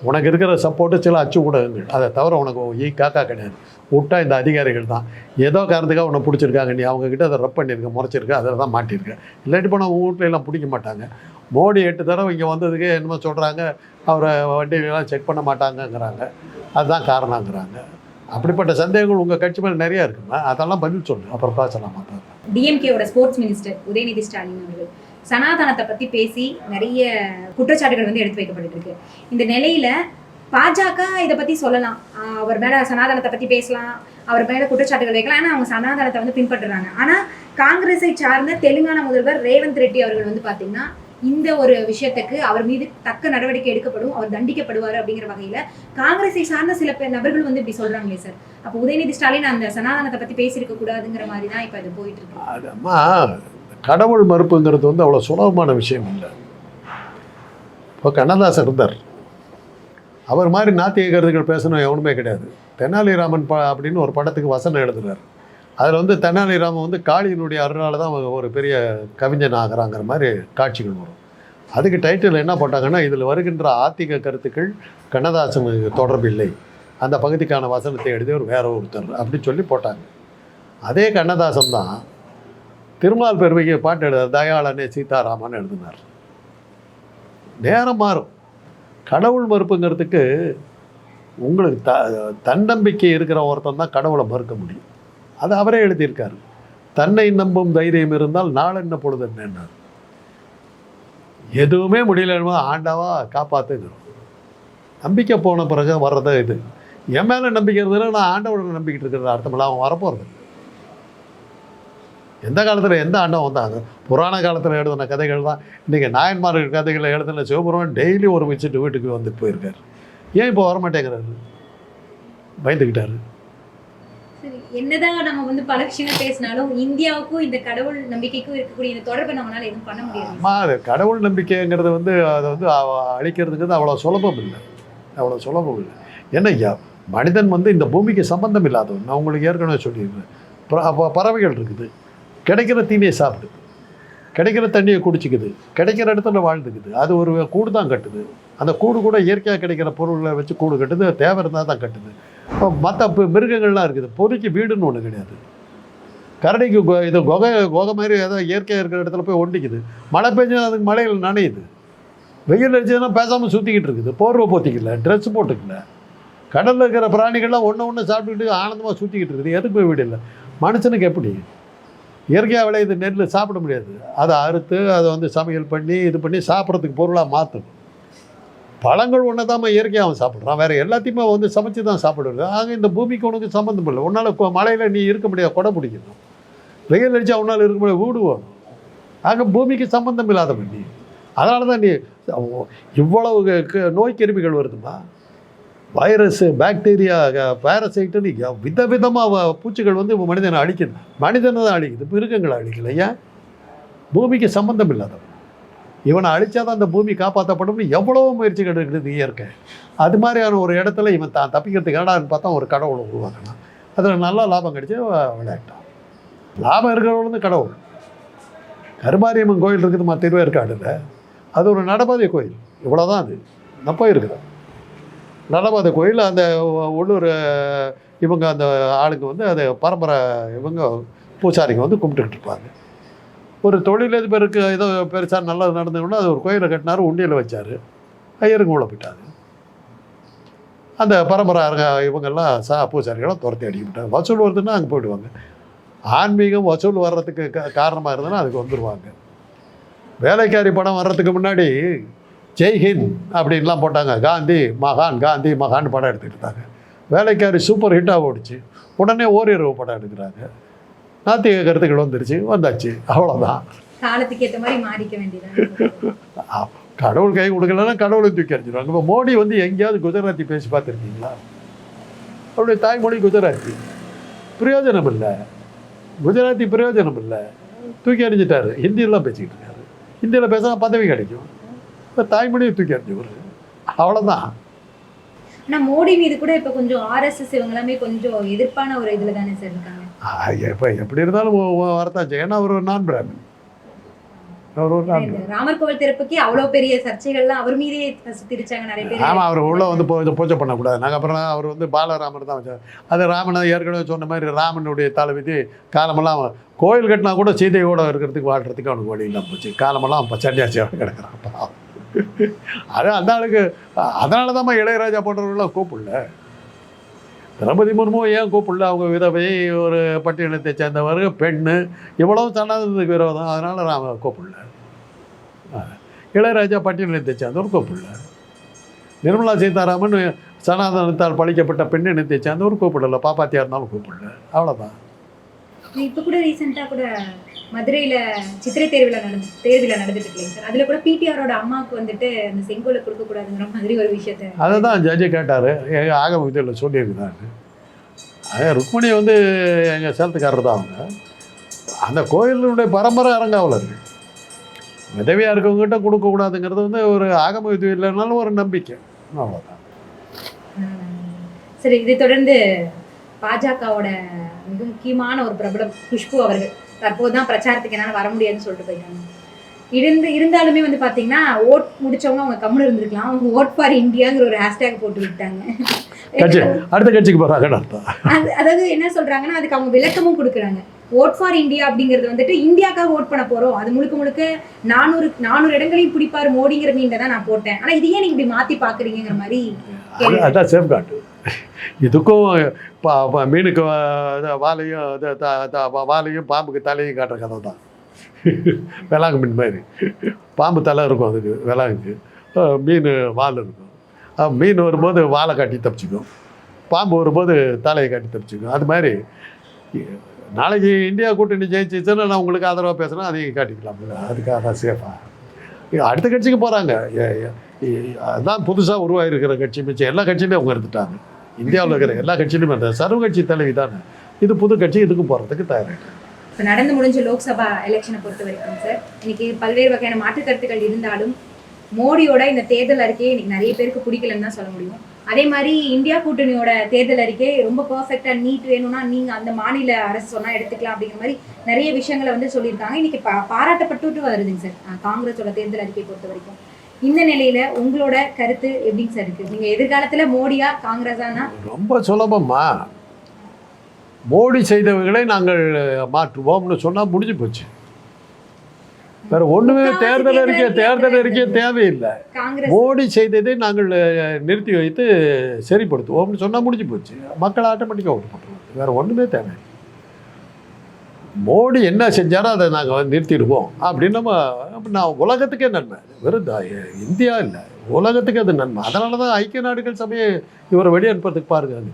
உனக்கு இருக்கிற சப்போர்ட்டு சில அச்சு ஊடகங்கள். அதை தவிர உனக்கு ஈ காக்கா கிடையாது. விட்டா இந்த அதிகாரிகள் தான். ஏதோ காரணத்துக்காக உன்னை பிடிச்சிருக்காங்க. நீ அவங்கக்கிட்ட அதை ரப் பண்ணியிருக்க முறைச்சிருக்க அதில் தான் மாட்டியிருக்க. இல்லாட்டி போனால் உங்கள் வீட்ல எல்லாம் பிடிக்க மாட்டாங்க. மோடி எட்டு தடவை இங்கே வந்ததுக்கு என்னமோ சொல்கிறாங்க அவரை வண்டியிலலாம் செக் பண்ண மாட்டாங்கங்கிறாங்க. அதுதான் காரணங்கிறாங்க. அப்படிப்பட்ட சந்தேகங்கள் உங்கள் கட்சி மேலே நிறையா இருக்குங்க அதெல்லாம் பதில் சொல்லு. அப்புறம் பேசலாம் மாட்டாங்க டிஎம்கேவோட ஸ்போர்ட்ஸ் மினிஸ்டர் உதயநிதி ஸ்டாலின் அவர்கள். சனாதனத்தை பத்தி பேசி நிறைய குற்றச்சாட்டுகள் வந்து எடுத்து வைக்கப்பட்டு இருக்கு இந்த நிலையில பாஜக இதை பத்தி சொல்லலாம். அவர் மேல சனாதனத்தை பத்தி பேசலாம். அவர் மேல குற்றச்சாட்டுகள் வைக்கலாம். ஆனா அவங்க சனாதனத்தை வந்து பின்பற்றுறாங்க. ஆனா காங்கிரஸை சார்ந்த தெலுங்கானா முதல்வர் ரேவந்த் ரெட்டி அவர்கள் வந்து பாத்தீங்கன்னா இந்த ஒரு விஷயத்துக்கு அவர் மீது தக்க நடவடிக்கை எடுக்கப்படும் அவர் தண்டிக்கப்படுவார் அப்படிங்கிற வகையில காங்கிரஸை சார்ந்த சில பேர் நபர்கள் வந்து இப்படி சொல்றாங்களே சார். அப்போ உதயநிதி ஸ்டாலின் அந்த சனாதனத்தை பத்தி பேசியிருக்க கூடாதுங்கிற மாதிரி தான் இப்ப அது போயிட்டு இருக்கு அம்மா கடவுள் மறுப்புங்கிறது வந்து அவ்வளோ சுலபமான விஷயம் இல்லை. இப்போ கண்ணதாசர் இருந்தார். அவர் மாதிரி நாத்திய கருத்துக்கள் பேசணும் எவனுமே கிடையாது. தெனாலிராமன் ப அப்படின்னு ஒரு படத்துக்கு வசனம் எழுதுறாரு. அதில் வந்து தெனாலிராமன் வந்து காளியினுடைய அருளால் தான் அவங்க ஒரு பெரிய கவிஞன் ஆகிறாங்கிற மாதிரி காட்சிகள் வரும். அதுக்கு டைட்டில் என்ன போட்டாங்கன்னா இதில் வருகின்ற ஆத்திக கருத்துக்கள் கண்ணதாசனுக்கு தொடர்பில்லை அந்த பகுதிக்கான வசனத்தை எழுதியவர் வேற ஒருத்தர் அப்படின்னு சொல்லி போட்டாங்க. அதே கண்ணதாசன் தான் திருமால் பெருமைக்கு பாட்டு எழுத தயாளனே சீதாராமன் எழுதினார். நேரம் மாறும். கடவுள் மறுப்புங்கிறதுக்கு உங்களுக்கு த தன்னம்பிக்கை இருக்கிற ஒருத்தன் தான் கடவுளை மறுக்க முடியும். அது அவரே எழுதியிருக்காரு. தன்னை நம்பும் தைரியம் இருந்தால் நாளென்ன பொழுது என்னன்னார் எதுவுமே முடியலன்னு ஆண்டாவா காப்பாத்துங்கிறோம். நம்பிக்கை போன பிறகு வர்றது இது. என் மேலே நம்பிக்கை இருந்ததுன்னா நான் ஆண்டவனை நம்பிக்கிட்டு இருக்கிறது அர்த்தமில்ல அவன் வரப்போகிறது எந்த காலத்தில் எந்த ஆண்டவன் வந்தாங்க? புராண காலத்தில் எழுதின கதைகள் தான். இன்றைக்கி நாயன்மார்கள் கதைகளை எழுதின சிவபெருமான் டெய்லி ஒரு வச்சுட்டு வீட்டுக்கு வந்து போயிருக்கார். ஏன் இப்போ வரமாட்டேங்கிறாரு? பயந்துக்கிட்டாரு என்னதான் நம்ம வந்து பல விஷயங்கள் பேசினாலும் இந்தியாவுக்கும் இந்த கடவுள் நம்பிக்கைக்கும் இருக்கக்கூடிய இந்த தொடர்பை நம்மளால எதுவும் பண்ண முடியாது. கடவுள் நம்பிக்கைங்கிறது வந்து அதை வந்து அழிக்கிறதுக்கு அழிக்கிறதுங்கிறது அவ்வளோ சுலபம் இல்லை. அவ்வளோ சுலபம் இல்லை. ஏன்னா மனிதன் வந்து இந்த பூமிக்கு சம்பந்தம் இல்லாதவன். நான் உங்களுக்கு ஏற்கனவே சொல்லியிருக்கேன் பறவைகள் இருக்குது. கிடைக்கிற தீனியை சாப்பிடுது. கிடைக்கிற தண்ணியை குடிச்சிக்குது. கிடைக்கிற இடத்துல வாழ்ந்துக்குது. அது ஒரு கூடு தான் கட்டுது. அந்த கூடு கூட இயற்கையாக கிடைக்கிற பொருளை வச்சு கூடு கட்டுது. தேவை இருந்தால் தான் கட்டுது. மற்ற மிருகங்கள்லாம் இருக்குது. பொறிக்கு வீடுன்னு ஒன்று கிடையாது. கரடிக்கு கொ- இது குகை குகை மாதிரி ஏதோ இயற்கையாக இருக்கிற இடத்துல போய் ஒண்டிக்குது. மழை பெஞ்சா அதுக்கு மழையில் நனையுது. வெயில் அடிச்சதுன்னா பேசாமல் சுற்றிக்கிட்டு இருக்குது. போர்வை போத்திக்கல ட்ரெஸ் போட்டுக்கல. கடலில் இருக்கிற பிராணிகள்லாம் ஒன்று ஒன்று சாப்பிட்டுக்கிட்டு ஆனந்தமாக சுற்றிக்கிட்டு இருக்குது. எதுக்கு போய் வீடு இல்லை. மனுஷனுக்கு எப்படி? இயற்கையாக விளையுது நெல் சாப்பிட முடியாது. அதை அறுத்து அதை வந்து சமையல் பண்ணி இது பண்ணி சாப்பிட்றதுக்கு பொருளாக மாற்றணும் பழங்கள் ஒன்று தான் இயற்கையாக அவன் சாப்பிட்றான். வேறு எல்லாத்தையுமே அவன் வந்து சமைச்சு தான் சாப்பிடுறது. ஆக இந்த பூமிக்கு உனக்கு சம்மந்தம் இல்லை. உன்னால் மழையில் நீ இருக்க முடியாது கொடை பிடிக்கணும். வெயில் அடிச்சா உன்னால் இருக்க முடியாது வீடு வேணும் ஆக பூமிக்கு சம்மந்தம் இல்லாத பண்ணி அதனால தான் நீ இவ்வளவு க- நோய் கிருமிகள் வருதுமா வைரஸு பாக்டீரியா பேரசைட்டுன்னு விதவிதமாக பூச்சிகள் வந்து மனிதனை அழிக்குது. மனிதனை தான் அழிக்குது. மிருகங்களை அழிக்கல ஏன் பூமிக்கு சம்மந்தம் இல்லாதவன். இவனை அழிச்சாதான் அந்த பூமி காப்பாற்றப்படும்னு எவ்வளவோ முயற்சிகள் கெடுக்கிறது இயற்கை. அது மாதிரியான ஒரு இடத்துல இவன் தான் தப்பிக்கிறதுக்கு என்னடான்னு பார்த்தா ஒரு கடவுளை உருவாக்கினான். அதில் நல்லா லாபம் கிடைச்சி விளையாட்டான். லாபம் இருக்கிறவங்க கடவுள். கருமாரியம்மன் கோயில் இருக்குதுமா திருவேற்காடுல. அது ஒரு நடபாதை கோயில். இவ்வளோதான் அது. நான் போயிருக்கிறேன். நடபாதை கோயில் அந்த உள்ளூர் இவங்க அந்த ஆளுங்க வந்து அது பரம்பரை இவங்க பூசாரிங்க வந்து கும்பிட்டுக்கிட்டு இருப்பாங்க. ஒரு தொழிலதிபருக்கு ஏதோ பெருசாக நல்லது நடந்ததுன்னா அது ஒரு கோயிலை கட்டினார் உண்டியில் வச்சார். ஐயருக்கு உள்ள போயிட்டாரு. அந்த பரம்பரை இவங்கெல்லாம் சா பூசாரிகளாம் துரத்தி அடிக்கிட்டாங்க வசூல் வருதுன்னா அங்கே போயிடுவாங்க. ஆன்மீகம் வசூல் வர்றதுக்கு க- காரணமாக இருந்ததுன்னா அதுக்கு வந்துடுவாங்க வேலைக்காரி படம் வர்றதுக்கு முன்னாடி ஜெய்ஹிந்த் அப்படின்லாம் போட்டாங்க. காந்தி மகான் காந்தி மகான் படம் எடுத்துக்கிட்டாங்க. வேலைக்காரி சூப்பர் ஹிட்டாக ஓடிச்சு. உடனே ஓரிரவு படம் எடுக்கிறாங்க. நாத்திக கருத்துக்கள் வந்துருச்சு வந்தாச்சு. அவ்வளோதான் காலத்துக்கு ஏத்த மாதிரி மாறிக்க வேண்டியதான் கடவுள் கை கொடுக்கலன்னா கடவுளை தூக்கி அடிச்சிடுவாங்க இப்போ மோடி வந்து எங்கேயாவது குஜராத்தி பேசி பார்த்துருக்கீங்களா? அவருடைய தாய்மொழி குஜராத்தி. பிரயோஜனம் இல்லை. குஜராத்தி பிரயோஜனம் இல்லை. தூக்கி அடிச்சிட்டாரு ஹிந்தியெல்லாம் பேசிக்கிட்டு இருக்காரு. ஹிந்தியில் பேசினா பதவி கிடைக்கும். இப்போ தாய்மொழியை தூக்கி அடிச்சு அவ்வளோதான் ஆனா மோடி மீது கூட இப்ப கொஞ்சம் ஆர்எஸ்எஸ் இவங்க எல்லாமே கொஞ்சம் எதிர்ப்பான ஒரு இதுல தானே சார் இருக்காங்க. இப்போ எப்படி இருந்தாலும் வரத்தாச்சு ஏன்னா அவர் ஒரு நான் பிராமின் அவர் ஒரு நான் இந்த ராமர் கோவில் திறப்புக்கே அவ்வளவு பெரிய சர்ச்சைகள்லாம் அவர் மீதே திரிச்சாங்க நிறைய பேர். ஆமாம் அவர் உள்ளே வந்து பூஜை பண்ணக்கூடாது. நாங்கள் அப்புறம் அவர் வந்து பாலராமர் தான் வச்சார். அது ராமனை ஏற்கனவே சொன்ன மாதிரி ராமனுடைய தலைவிதி காலமெல்லாம் கோயில் கட்டினா கூட சீதையோட இருக்கிறதுக்கு வாழ்கிறதுக்கு அவனுக்கு வழி இல்லாமல் போச்சு. காலமெல்லாம் அவன் சன்னியாசியோட கிடக்கிறான். அது அந்த ஆளுக்கு அதனால தான் இளையராஜா போன்றவர்களாம் கூப்பிடல. திரௌபதி முர்மு ஏன் கூப்பிடல? அவங்க விதவை ஒரு பட்டியலத்தை சேர்ந்தவர் பெண்ணு இவ்வளவு சனாதனத்துக்கு விரோதம். அதனால் ராம கூப்பிடல. இளையராஜா பட்டியலத்தை சேர்ந்தவர் கூப்பிடல. நிர்மலா சீதாராமன் சனாதனத்தால் பழிக்கப்பட்ட பெண் இனத்தை சேர்ந்தவர் கூப்பிடல. பாப்பாத்தியா இருந்தாலும் கூப்பிடல. அவ்வளோதான் இப்ப கூட ரீசெண்டா கூட மதுரையில சித்திரை தேர்விழா நடந்து தேர்விழா நடந்துட்டு இருக்கீங்க சார். அதுல கூட பிடிஆரோட அம்மாவுக்கு வந்துட்டு அந்த செங்கோலை கொடுக்க கூடாதுங்கிற மாதிரி ஒரு விஷயத்த அதை தான் ஜட்ஜி கேட்டார். எங்கள் ஆகம இதில் சொல்லியிருக்கிறாங்க அதே ருக்மணி வந்து எங்கள் சேலத்துக்காரர் தான் அவங்க. அந்த கோயிலினுடைய பரம்பரை அரங்காவலர்கள் விதவியாக இருக்கவங்ககிட்ட கொடுக்கக்கூடாதுங்கிறது வந்து ஒரு ஆகம இல்லைனாலும் ஒரு நம்பிக்கை. அவ்வளோதான் சரி இதை தொடர்ந்து பாஜகவோட மிக முக்கியமான ஒரு பிரபலம் குஷ்பு அவர்கள். தற்போதுதான் பிரச்சாரத்துக்கு என்னால வர முடியாதுன்னு சொல்லிட்டு போயிட்டாங்க. இருந்து இருந்தாலுமே வந்து பாத்தீங்கன்னா ஓட் முடிச்சவங்க அவங்க கம்முன்னு இருந்திருக்கலாம். அவங்க ஓட் ஃபார் இந்தியாங்கிற ஒரு ஹேஷ்டேக் போட்டு விட்டாங்க. அடுத்த கட்சிக்கு அர்த்தம். அது அதாவது என்ன சொல்றாங்கன்னா அதுக்கு அவங்க விளக்கமும் கொடுக்குறாங்க. ஓட் ஃபார் இந்தியா அப்படிங்கிறது வந்துட்டு இந்தியாக்காக ஓட் பண்ண போறோம். அது முழுக்க முழுக்க நானூறு நானூறு இடங்களையும் பிடிப்பாரு மோடிங்கிற மீன்ல தான் நான் போட்டேன். ஆனா இது ஏன் நீங்க இப்படி மாத்தி பாக்குறீங்கிற மாதிரி அது அதான் சேஃப்கார்டு இதுக்கும் பா மீனுக்கு வாலையும் த- வா- வாலையும் பாம்புக்கு தலையும் காட்டுற கதை தான். விலாங்கு மீன் மாதிரி. பாம்பு தலை இருக்கும் அதுக்கு விலாங்குக்கு மீன் வால் இருக்கும். மீன் வரும்போது வாழை காட்டி தப்பிச்சுக்கும். பாம்பு வரும்போது தலையை காட்டி தப்பிச்சுக்கும். அது மாதிரி நாளைக்கு இந்தியா கூட்டணி ஜெயிச்சிச்சுன்னா நான் உங்களுக்கு ஆதரவாக பேசுகிறேன் அதையும் காட்டிக்கலாம்ல அதுக்காக தான் சேஃபாக அடுத்த கட்சிக்கு போகிறாங்க அதான் புதுசாக உருவாகிருக்கிற கட்சி மிச்சம் எல்லா கட்சியிலையும் அவங்க இருந்துட்டாங்க இந்தியாவில் இருக்கிற எல்லா கட்சியிலும் அந்த சர்வ கட்சி தலைவி தானே. இது புது கட்சி இதுக்கு போகிறதுக்கு தயாராகிட்டு இப்போ நடந்து முடிஞ்ச லோக்சபா எலெக்ஷனை பொறுத்த வரைக்கும் சார் இன்னைக்கு பல்வேறு வகையான மாற்று கருத்துக்கள் இருந்தாலும் மோடியோட இந்த தேர்தல் அறிக்கையை இன்னைக்கு நிறைய பேருக்கு பிடிக்கலன்னு தான் சொல்ல முடியும். அதே மாதிரி இந்தியா கூட்டணியோட தேர்தல் அறிக்கை ரொம்ப பர்ஃபெக்டா நீட் வேணும்னா நீங்க அந்த மாநில அரசு சொன்னா எடுத்துக்கலாம் அப்படிங்கிற மாதிரி நிறைய விஷயங்களை வந்து சொல்லியிருக்காங்க. இன்னைக்கு பா வருதுங்க சார் காங்கிரஸோட தேர்தல் அறிக்கை பொறுத்த வரைக்கும். இந்த நிலையில உங்களோட கருத்து எப்படிங்க சார் இருக்கு? நீங்க எதிர்காலத்துல மோடியா காங்கிரஸானா? ரொம்ப சுலபமா. மோடி செய்தவைகளை நாங்கள் மாற்றுவோம்னு சொன்னால் முடிஞ்சு போச்சு. வேற ஒண்ணுமே தேர்தல் அறிக்கை தேர்தல் அறிக்கை தேவையில்லை. மோடி செய்ததை நாங்கள் நிறுத்தி வைத்து சரிப்படுத்துவோம்னு சொன்னால் முடிஞ்சு போச்சு. மக்கள் ஆட்டோமேட்டிக்காக ஓட்டு போட்டுருவாங்க. வேற ஒன்றுமே தேவை மோடி என்ன செஞ்சாரோ அதை நாங்கள் நிறுத்திடுவோம் அப்படின்னு நம்ம நான் உலகத்துக்கே நன்மை. வெறும் இந்தியா இல்லை. உலகத்துக்கு அது நன்மை. அதனால தான் ஐக்கிய நாடுகள் சபையை இவரை வெளியே அனுப்புறதுக்கு பாருங்க அது.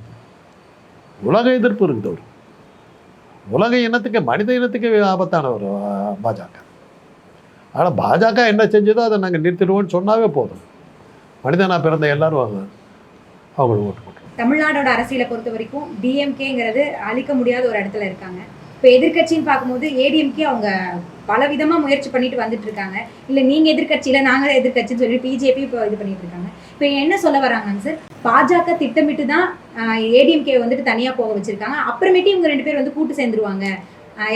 உலக எதிர்ப்பு இருக்குது அவர் உலக இனத்துக்கு மனித இனத்துக்கு ஆபத்தானவர் பாஜக. ஆனால் பாஜக என்ன செஞ்சதோ அதை நாங்கள் நிறுத்திடுவோம்னு சொன்னாவே போதும். மனிதனா பிறந்த எல்லாரும் அவங்க அவங்களுக்கு ஓட்டு போட்டுருவோம். தமிழ்நாடோட அரசியலை பொறுத்த வரைக்கும் டிஎம்கேங்கிறது அழிக்க முடியாத ஒரு இடத்துல இருக்காங்க. இப்போ எதிர்க்கட்சின்னு பார்க்கும்போது ஏடிஎம்கே அவங்க பலவிதமா முயற்சி பண்ணிட்டு வந்துட்டு இருக்காங்க இல்ல நீங்க எதிர்கட்சியில நாங்க எதிர்க்கட்சின்னு சொல்லி பிஜேபி இப்போ இது பண்ணிட்டு இருக்காங்க இப்போ என்ன சொல்ல வராங்க சார் பாஜக திட்டமிட்டு தான் ஏடிஎம்கே வந்துட்டு தனியா போக வச்சிருக்காங்க. அப்புறமேட்டு இவங்க ரெண்டு பேர் வந்து கூட்டு சேர்ந்துருவாங்க.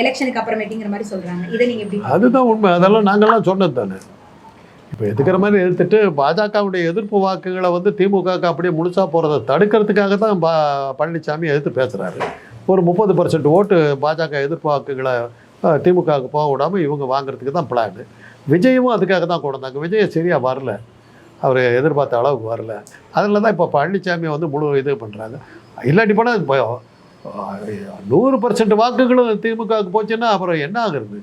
எலெக்ஷனுக்கு அப்புறமேட்டிங்கிற மாதிரி சொல்றாங்க. இதை நீங்க எப்படி அதுதான் உண்மை. அதெல்லாம் நாங்கெல்லாம் சொன்னது தானே. இப்போ எதுக்கிற மாதிரி எடுத்துட்டு பாஜகவுடைய எதிர்ப்பு வாக்குகளை வந்து திமுக அப்படியே முழுசா போகிறத தடுக்கிறதுக்காக தான் பா பழனிசாமி எதிர்த்து பேசுகிறாரு ஒரு முப்பது பர்சன்ட் ஓட்டு பாஜக அஹ், திமுகவுக்கு போக விடாமல் இவங்க வாங்குறதுக்கு தான் பிளான் விஜயும் அதுக்காக தான் கொண்டு வந்தாங்க. விஜய் சரியாக வரல. அவர் எதிர்பார்த்த அளவுக்கு வரல. அதில் தான் இப்போ பழனிசாமி வந்து முழு இது பண்ணுறாங்க இல்லாட்டி போனால் இப்போ நூறு பர்சன்ட் வாக்குகளும் திமுகவுக்கு போச்சுன்னா அப்புறம் என்ன ஆகுறது?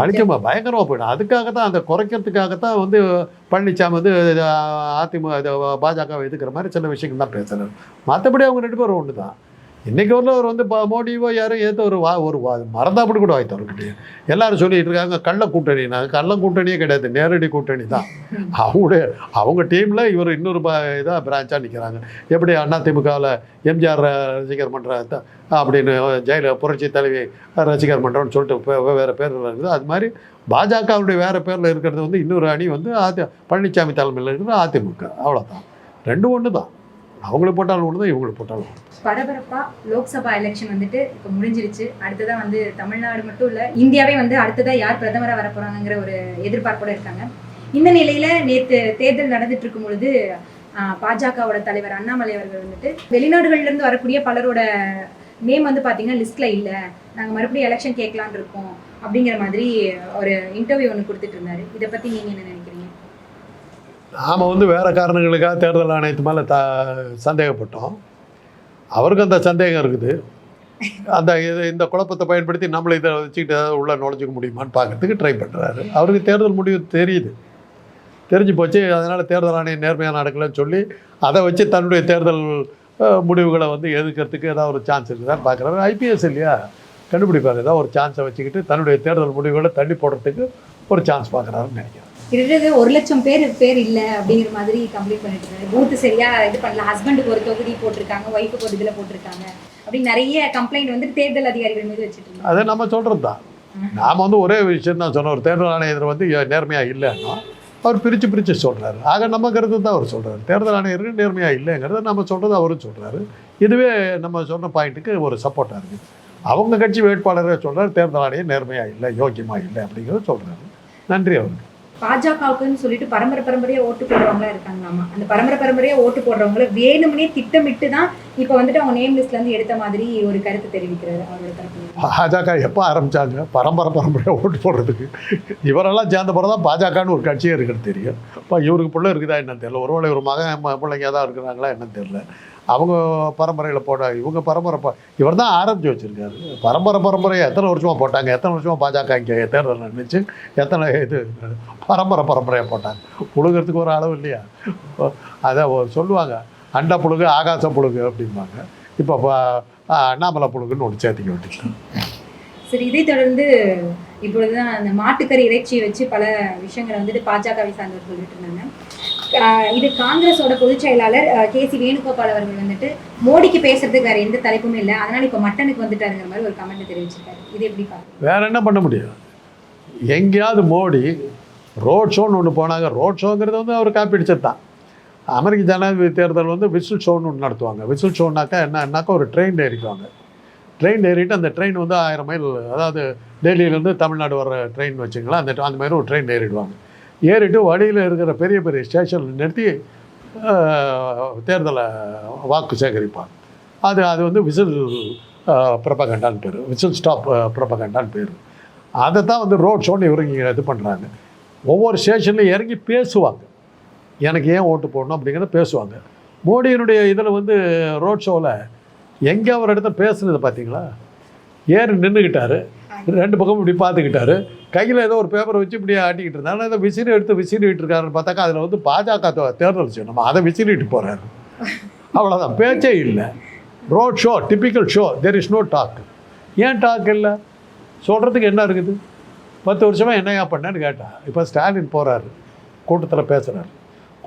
அழிக்கமா பயங்கரமாக போயிடும். அதுக்காக தான் அந்த குறைக்கிறதுக்காக தான் வந்து பழனிசாமி வந்து அதிமுக இது, பாஜகவை எதுக்குற மாதிரி சில விஷயங்கள் தான் பேசுறாரு. மற்றபடி அவங்க ரெண்டு பேரும் ஒன்று தான் இன்னைக்கு வரல அவர் வந்து ப- மோடியோ யாரும் ஏதோ ஒரு வா ஒரு வா மறந்தாப்படி கூட வாய்த்து அவர்கிட்ட எல்லாரும் சொல்லிட்டு இருக்காங்க கள்ள கூட்டணினா கள்ள கூட்டணியே கிடையாது நேரடி கூட்டணி தான். அவங்களுடைய அவங்க டீமில் இவர் இன்னொரு பா இதாக பிரான்ச்சாக நிற்கிறாங்க எப்படி அண்ணா திமுகவில் எம்ஜிஆர் ரசிகர் மன்ற அப்படின்னு ஜெயல புரட்சி தலைவி ரசிகர் மன்றம்னு சொல்லிட்டு வேறு பேரில் இருக்குது. அது மாதிரி பாஜகவுடைய வேறு பேரில் இருக்கிறது வந்து இன்னொரு அணி வந்து அதி பழனிசாமி தலைமையில் இருக்கிறது அதிமுக. அவ்வளோதான் ரெண்டும் ஒன்று தான் அவங்களுக்கு போட்டாலும் ஒன்று தான் இவங்களுக்கு போட்டாலும் ஒன்று பரபரப்பா லோக்சபா எலெக்ஷன் வந்துட்டு இப்போ முடிஞ்சிருச்சு. அடுத்ததாக வந்து தமிழ்நாடு மட்டும் இல்ல இந்தியாவே வந்து அடுத்ததாக யார் பிரதமரா வர போறாங்கிற ஒரு எதிர்பார்ப்போட இருக்காங்க. இந்த நிலையில நேத்து தேர்தல் நடந்துட்டு இருக்கும் பொழுது பாஜகவோட தலைவர் அண்ணாமலை அவர்கள் வந்துட்டு வெளிநாடுகள்ல இருந்து வரக்கூடிய பலரோட நேம் வந்து பாத்தீங்கன்னா லிஸ்ட்ல இல்ல. நாங்க மறுபடியும் எலெக்ஷன் கேட்கலான் இருக்கோம் அப்படிங்கிற மாதிரி ஒரு இன்டர்வியூ ஒன்று கொடுத்துட்டு இருந்தாரு. இதை பத்தி நீங்க என்ன நினைக்கிறீங்க? நாம் வந்து வேறு காரணங்களுக்காக தேர்தல் ஆணையத்து மேலே த சந்தேகப்பட்டோம். அவருக்கு அந்த சந்தேகம் இருக்குது. அந்த இது இந்த குழப்பத்தை பயன்படுத்தி நம்மளை இதை வச்சுக்கிட்டு ஏதாவது உள்ளே நுழைஞ்சிக்க முடியுமான்னு பார்க்கறதுக்கு ட்ரை பண்ணுறாரு அவருக்கு தேர்தல் முடிவு தெரியுது. தெரிஞ்சு போச்சு அதனால் தேர்தல் ஆணையம் நேர்மையாக நடக்கலைன்னு சொல்லி அதை வச்சு தன்னுடைய தேர்தல் முடிவுகளை வந்து எதிர்க்கிறதுக்கு ஏதாவது ஒரு சான்ஸ் இருக்குதான்னு பார்க்குறாரு. ஐபிஎஸ் இல்லையா? கண்டுபிடிப்பாரு. ஏதாவது ஒரு சான்ஸை வச்சுக்கிட்டு தன்னுடைய தேர்தல் முடிவுகளை தள்ளி போடுறதுக்கு ஒரு சான்ஸ் பார்க்குறாருன்னு நினைக்கிறேன். கிட்டத்தட்ட ஒரு லட்சம் பேர் பேர் இல்லை அப்படிங்கிற மாதிரி கம்ப்ளைண்ட் பண்ணிட்டு இருக்காரு சரியா இது பண்ணல. ஹஸ்பண்டுக்கு ஒரு தொகுதி போட்டிருக்காங்க ஒய்ஃபுக்கு ஒரு இதில் போட்டிருக்காங்க. அப்படின்னு நிறைய கம்ப்ளைண்ட் வந்து தேர்தல் அதிகாரிகள் மீது வச்சுட்டு அதை நம்ம சொல்கிறது தான் நாம் வந்து ஒரே விஷயம் தான் சொன்னோம். ஒரு தேர்தல் ஆணையர் வந்து நேர்மையாக இல்லைன்னா அவர் பிரித்து பிரித்து சொல்கிறாரு ஆக நம்ம தான் அவர் சொல்கிறார் தேர்தல் ஆணையருக்கு நேர்மையாக இல்லைங்கிறத நம்ம சொல்கிறது அவரும் சொல்கிறாரு இதுவே நம்ம சொன்ன பாயிண்ட்டுக்கு ஒரு சப்போர்ட்டாக இருக்குது. அவங்க கட்சி வேட்பாளரே சொல்கிறார் தேர்தல் ஆணையம் நேர்மையாக இல்லை யோக்கியமாக இல்லை அப்படிங்கிறத சொல்கிறாரு நன்றி அவருக்கு. பாஜகவுக்குன்னு சொல்லிட்டு பரம்பரை பரம்பரையா ஓட்டு போடுறவங்களா இருக்காங்களாமா அந்த பரம்பரை பரம்பரையா ஓட்டு போடுறவங்கள வேணும்னே திட்டமிட்டு தான் இப்போ வந்துட்டு அவங்க நேம் லிஸ்ட்லேருந்து எடுத்த மாதிரி ஒரு கருத்து தெரிவிக்கிறாரு அவரோட தரப்பு பாஜக எப்போ ஆரம்பிச்சாங்க? பரம்பரை பரம்பரையாக ஓட்டு போடுறதுக்கு. இவரெல்லாம் சேர்ந்த பிறகு தான் பாஜகன்னு ஒரு கட்சியே இருக்குன்னு தெரியும். இப்போ இவருக்கு பிள்ளை இருக்குதா என்னன்னு தெரியல. ஒருவேளை ஒரு மகன் பிள்ளைங்க தான் இருக்கிறாங்களா என்னன்னு தெரியல. அவங்க பரம்பரையில் போட இவங்க பரம்பரை ப இவர் தான் ஆரம்பித்து வச்சுருக்காரு. பரம்பரை பரம்பரையை எத்தனை வருஷமாக போட்டாங்க? எத்தனை வருஷமாக பாஜக இங்கே தேர்தல் நினச்சி எத்தனை இது பரம்பரை பரம்பரையாக போட்டாங்க? புழுகிறதுக்கு ஒரு அளவு இல்லையா? அதை சொல்லுவாங்க. அண்டா புழுகு ஆகாச புழுகு அப்படிம்பாங்க. இப்போ அண்ணாமலை புழுகுன்னு ஒன்று சேர்த்திக்க வேண்டியது. சரி இதை தொடர்ந்து இப்பொழுதுதான் அந்த மாட்டுக்கறி இறைச்சியை வச்சு பல விஷயங்களை வந்துட்டு பாஜகவை சார்ந்தவர் சொல்லிட்டு இருந்தாங்க இது காங்கிரஸோட பொதுச் செயலாளர் கே சி வேணுகோபால் அவர்கள் வந்துட்டு மோடிக்கு பேசுறதுக்கு வேற எந்த தலைப்புமே இல்லை. அதனால இப்ப மட்டனுக்கு வந்துட்டாருங்கிற மாதிரி ஒரு கமெண்ட் தெரிவிச்சிருக்காரு. இது எப்படி பாருங்க வேற என்ன பண்ண முடியும்? எங்கேயாவது மோடி ரோட் ஷோன்னு ஒன்று போனாங்க. ரோட் ஷோங்கிறது வந்து அவர் காப்பிடிச்சது தான் அமெரிக்க ஜனாதிபதி தேர்தல் வந்து விசில் ஷோன்னு ஒன்று நடத்துவாங்க. விசில் ஷோனாக்கா என்னன்னாக்கா ஒரு ட்ரெயின் ஏறிக்குவாங்க. ட்ரெயின் ஏறிட்டு அந்த ட்ரெயின் வந்து ஆயிரம் மைல் அதாவது டெல்லியிலேருந்து தமிழ்நாடு வர ட்ரெயின் வச்சுங்களா அந்த அந்த மாதிரி ஒரு ட்ரெயின் ஏறிடுவாங்க. ஏறிட்டு வழியில் இருக்கிற பெரிய பெரிய ஸ்டேஷனில் நிறுத்தி தேர்தலை வாக்கு சேகரிப்பாங்க. அது அது வந்து விசில் ப்ரப்பகண்டான்னு பேர். விசில் ஸ்டாப் ப்ரப்பகண்டான்னு பேர். அதை தான் வந்து ரோட் ஷோன்னு இவங்க இது பண்ணுறாங்க ஒவ்வொரு ஸ்டேஷன்லையும் இறங்கி பேசுவாங்க. எனக்கு ஏன் ஓட்டு போடணும் அப்படிங்கிறத பேசுவாங்க. மோடியினுடைய இதில் வந்து ரோட் ஷோவில் எங்கே அவர் இடத்த பேசுனது பார்த்தீங்களா? ஏறி நின்றுக்கிட்டாரு ரெண்டு பக்கமும் இப்படி பார்த்துக்கிட்டாரு. கையில் ஏதோ ஒரு பேப்பரை வச்சு இப்படி ஆட்டிக்கிட்டு இருந்தாரு. ஆனால் ஏதோ விசிறி எடுத்து விசிறிட்டு இருக்காருன்னு பார்த்தாக்கா அதில் வந்து பாஜக தேர்தல் செய்யும் நம்ம அதை விசிறிட்டு போகிறாரு அவ்வளோதான் பேச்சே இல்லை. Road show typical show there is no talk ஏன் டாக் இல்லை? சொல்கிறதுக்கு என்ன இருக்குது? பத்து வருஷமாக என்னையா பண்ணேன்னு கேட்டான் இப்போ ஸ்டாலின் போகிறாரு கூட்டத்தில் பேசுகிறாரு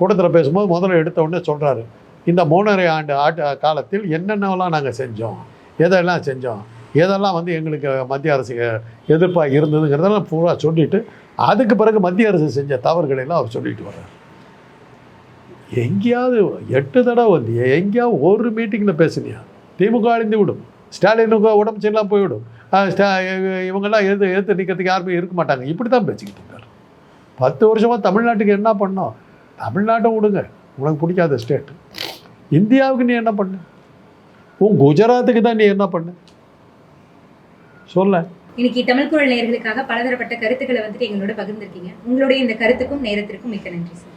கூட்டத்தில் பேசும்போது முதல்ல எடுத்த உடனே சொல்கிறாரு இந்த மூணரை ஆண்டு ஆட்டு காலத்தில் என்னென்னலாம் நாங்கள் செஞ்சோம் எதெல்லாம் செஞ்சோம் எதெல்லாம் வந்து எங்களுக்கு மத்திய அரசு எதிர்ப்பாக இருந்ததுங்கிறதெல்லாம் பூரா சொல்லிவிட்டு அதுக்கு பிறகு மத்திய அரசு செஞ்ச தவறுகளை எல்லாம் அவர் சொல்லிட்டு வர்றார். எங்கேயாவது எட்டு தடவை வந்து எங்கேயாவது ஒரு மீட்டிங்கில் பேசுனியா? திமுக அழிந்து விடும் ஸ்டாலினுக்கு உடம்பு சரியில்லாம போய்விடும் ஸ்டா- இவங்கெல்லாம் எதிர்த்து எதிர்த்து நிற்கிறதுக்கு யாருமே இருக்க மாட்டாங்க இப்படி தான் பேசிக்கிட்டு இருக்காரு. பத்து வருஷமாக தமிழ்நாட்டுக்கு என்ன பண்ணோம்? தமிழ்நாட்டை விடுங்க. உனக்கு பிடிக்காத ஸ்டேட் இந்தியாவுக்கு நீ என்ன பண்ண? உன் குஜராத்துக்கு தான் நீ என்ன பண்ண? சொல்ல இன்னைக்கு தமிழ் குரல் நேர்களுக்காக பலதரப்பட்ட கருத்துக்களை வந்துட்டு எங்களோட பகிர்ந்திருக்கீங்க. உங்களுடைய இந்த கருத்துக்கும் நேரத்திற்கும் மிக்க நன்றி சார்.